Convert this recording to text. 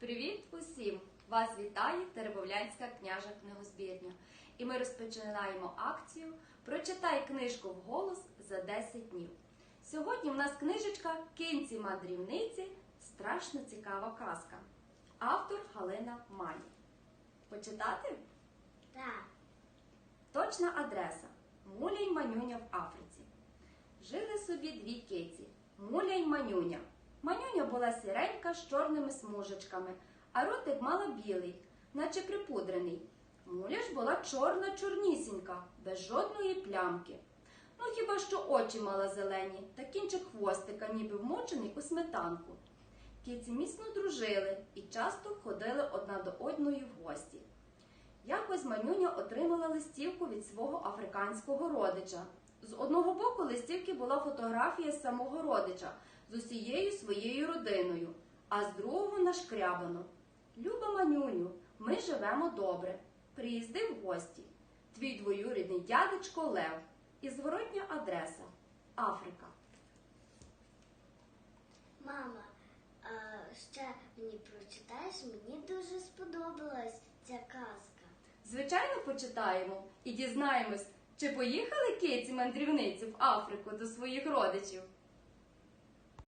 Привіт усім! Вас вітає Теребовлянська княжа книгозбірня. І ми розпочинаємо акцію Прочитай книжку вголос за 10 днів. Сьогодні в нас книжечка Кінці мандрівниці Страшно цікава казка. Автор Галина Мані. Почитати? Так. Точна адреса Муля й Манюня в Африці. Жили собі дві киці Муля й Манюня. Манюня була сіренька з чорними смужечками, а ротик мала білий, наче припудрений. Муля ж була чорна чорнісінька, без жодної плямки. Ну хіба що очі мала зелені, та кінчик хвостика, ніби вмочений у сметанку. Киці міцно дружили і часто ходили одна до одної в гості. Якось манюня отримала листівку від свого африканського родича. З одного боку листівки була фотографія самого родича з усією своєю родиною, а з другого нашкрябано. Люба манюню, ми живемо добре. Приїзди в гості. Твій двоюрідний дядечко Лев. І зворотня адреса Африка. Мама, ще мені прочитаєш, мені дуже сподобалась ця казка. Звичайно, почитаємо і дізнаємось, чи поїхали киці мандрівниці в Африку до своїх родичів.